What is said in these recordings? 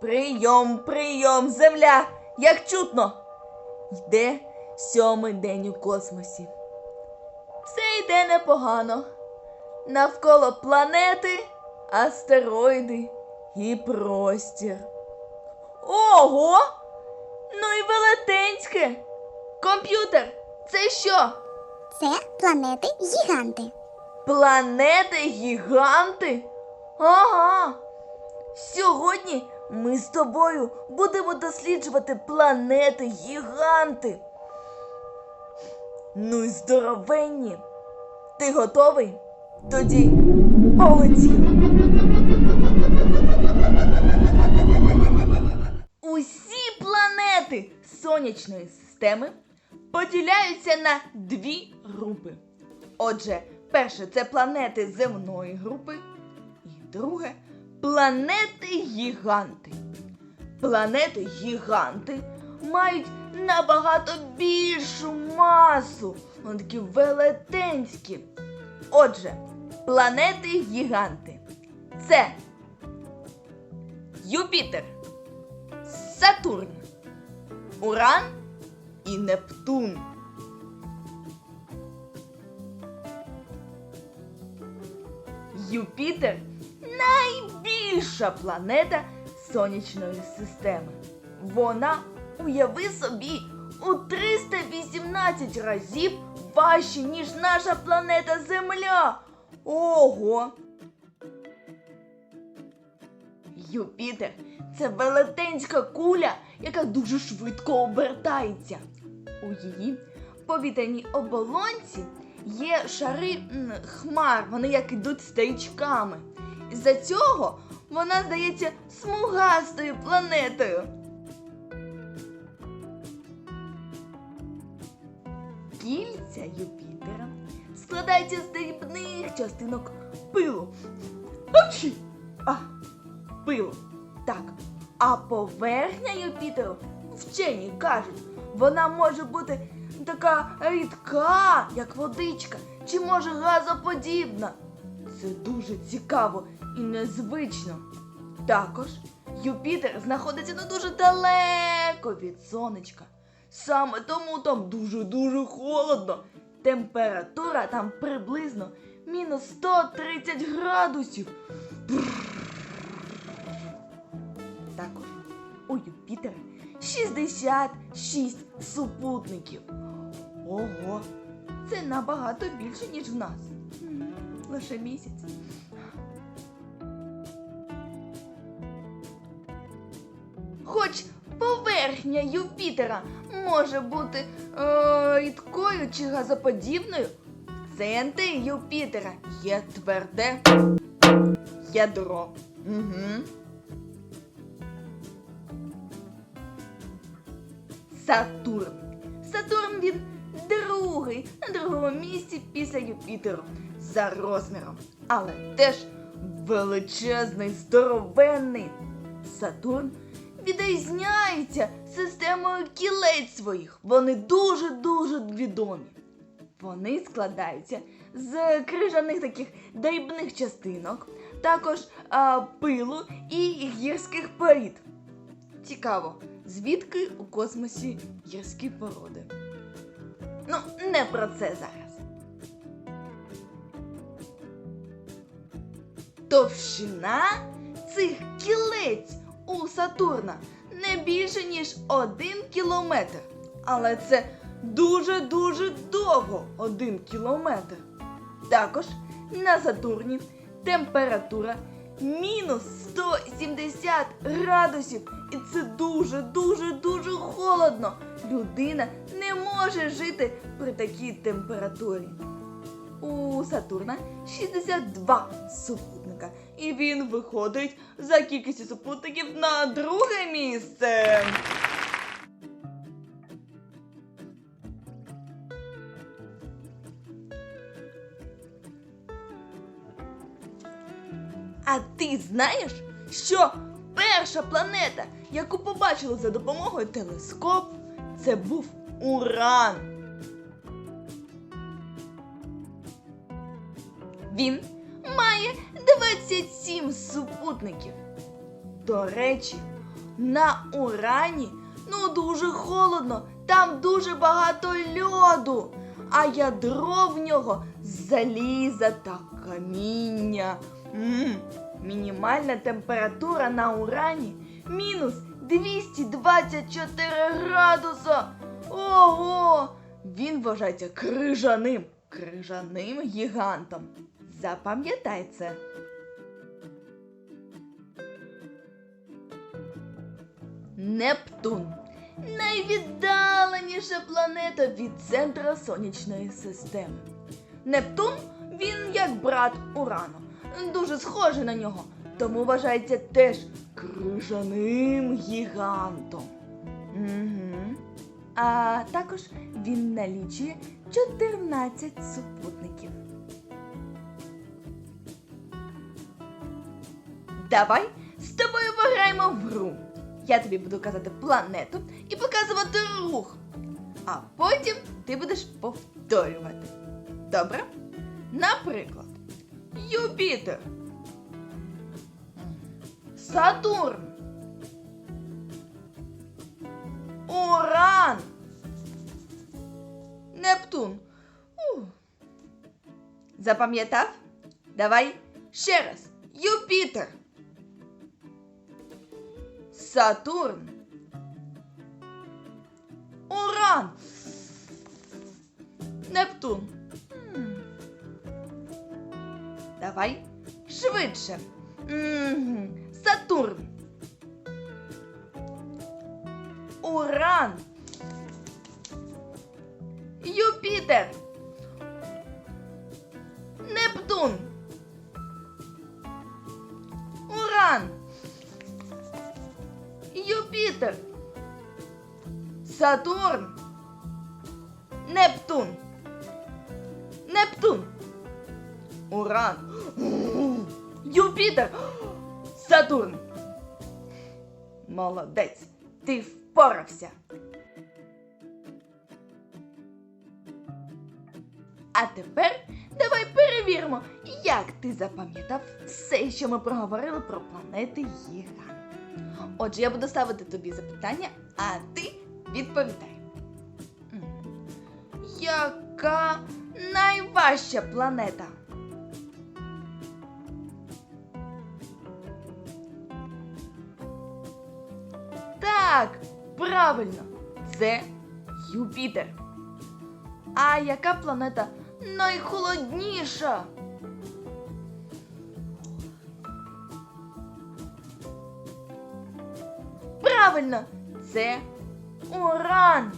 Прийом, прийом, земля, як чутно. Йде сьомий день у космосі. Все йде непогано. Навколо планети, астероїди і простір. Ого! Ну і велетенське! Комп'ютер, це що? Це планети гіганти. Планети гіганти? Ага. Сьогодні ми з тобою будемо досліджувати планети гіганти. Ну і здоровенні. Ти готовий? Тоді полетіли. Усі планети сонячної системи поділяються на дві групи. Отже, перше це планети земної групи, і друге планети гіганти. Планети гіганти мають набагато більшу масу. Вони такі велетенські. Отже, планети гіганти. Це Юпітер, Сатурн, Уран і Нептун. Юпітер найбільша планета сонячної системи. Вона, уяви собі, у 318 разів важче, ніж наша планета Земля. Ого! Юпітер це велетенська куля, яка дуже швидко обертається. У її повітряній оболонці є шари хмар, вони як ідуть стрічками. Із-за цього вона здається смугастою планетою. Кільця Юпітера складаються з дрібних частинок пилу. Апчі! А, пилу. Так. А поверхня Юпітеру, вчені кажуть, вона може бути така рідка, як водичка, чи може газоподібна. Це дуже цікаво і незвично. Також Юпітер знаходиться не дуже далеко від сонечка. Саме тому там дуже-дуже холодно. Температура там приблизно мінус 130 градусів. Також у Юпітера 66 супутників. Ого, це набагато більше, ніж в нас. Лише місяць. Поверхня Юпітера може бути е, рідкою чи газоподібною, в центрі Юпітера є тверде ядро. Угу. Сатурн. Сатурн він другий на другому місці після Юпітеру за розміром, але теж величезний, здоровенний. Сатурн відрізняється системою кілець своїх. Вони дуже-дуже відомі. Вони складаються з крижаних таких дрібних частинок, також а, пилу і гірських порід. Цікаво, звідки у космосі гірські породи? Ну, не про це зараз. Товщина цих кілець у Сатурна не більше, ніж один кілометр. Але це дуже-дуже довго один кілометр. Також на Сатурні температура мінус 170 градусів. І це дуже-дуже-дуже холодно. Людина не може жити при такій температурі. У Сатурна 62 супутника. І він виходить за кількістю супутників на друге місце. А ти знаєш, що перша планета, яку побачили за допомогою телескопу, це був Уран. Він має 27 супутників. До речі, На Урані ну дуже холодно, там дуже багато льоду, а ядро в нього заліза та каміння. м мінімальна температура на Урані мінус 224 градуса. Ого! Він вважається крижаним, крижаним гігантом. Запам'ятай. Нептун. Найвіддаленіша планета від центра сонячної системи. Нептун він як брат Урану, дуже схожий на нього, тому вважається теж крижаним гігантом. Угу. А також він налічує 14 супутників. Давай з тобою пограємо в гру. Я тобі буду казати планету і показувати рух. А потім ти будеш повторювати. Добре? Наприклад, Юпітер. Сатурн. Уран. Нептун. Ух. Запам'ятав? Давай ще раз. Юпітер. Сатурн. Уран. Нептун. Давай швидше. Сатурн. Уран. Юпітер. Нептун. Юпітер. Сатурн. Нептун. Нептун. Уран. Юпітер. Сатурн. Молодець. Ти впорався. А тепер давай перевіримо, як ти запам'ятав все, що ми проговорили про планети Гіган. Отже, я буду ставити тобі запитання, а ти відповідай. Яка найважча планета? Так, правильно, це Юпітер. А яка планета найхолодніша? Правильно, це Уран.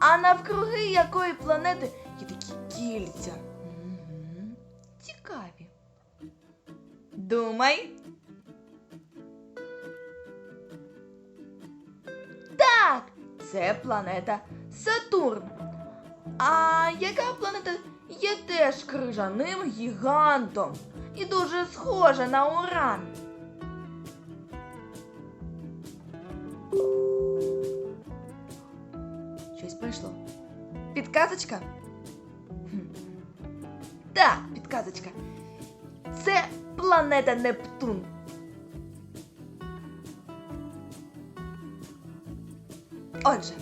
А навкруги якої планети є такі кільця? Цікаві. Думай. Так, це планета Сатурн. А яка планета є теж крижаним гігантом і дуже схожа на Уран? Щось прийшло. Підказочка? Так, підказочка. Це планета Нептун. Отже,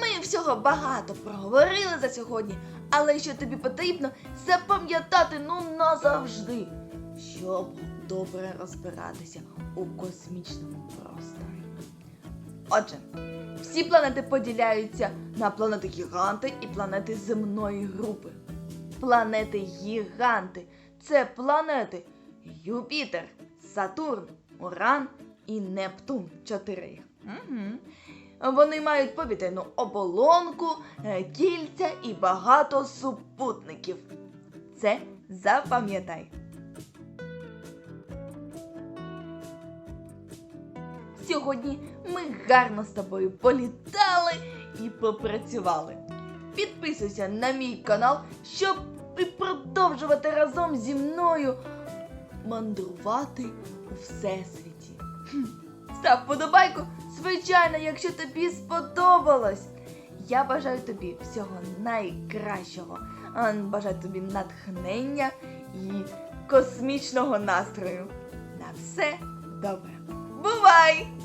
ми всього багато проговорили за сьогодні, але що тобі потрібно запам'ятати ну назавжди, щоб добре розбиратися у космічному просторі. Отже, всі планети поділяються на планети гіганти і планети земної групи. Планети гіганти це планети Юпітер, Сатурн, Уран і Нептун. Чотири. Угу. Вони мають повітряну оболонку, е, кільця і багато супутників. Це запам'ятай. Сьогодні ми гарно з тобою політали і попрацювали. Підписуйся на мій канал, щоб і продовжувати разом зі мною мандрувати у всесвіті. Став подобайку, звичайно, якщо тобі сподобалось. Я бажаю тобі всього найкращого. Бажаю тобі натхнення і космічного настрою. На все добре. Бувай!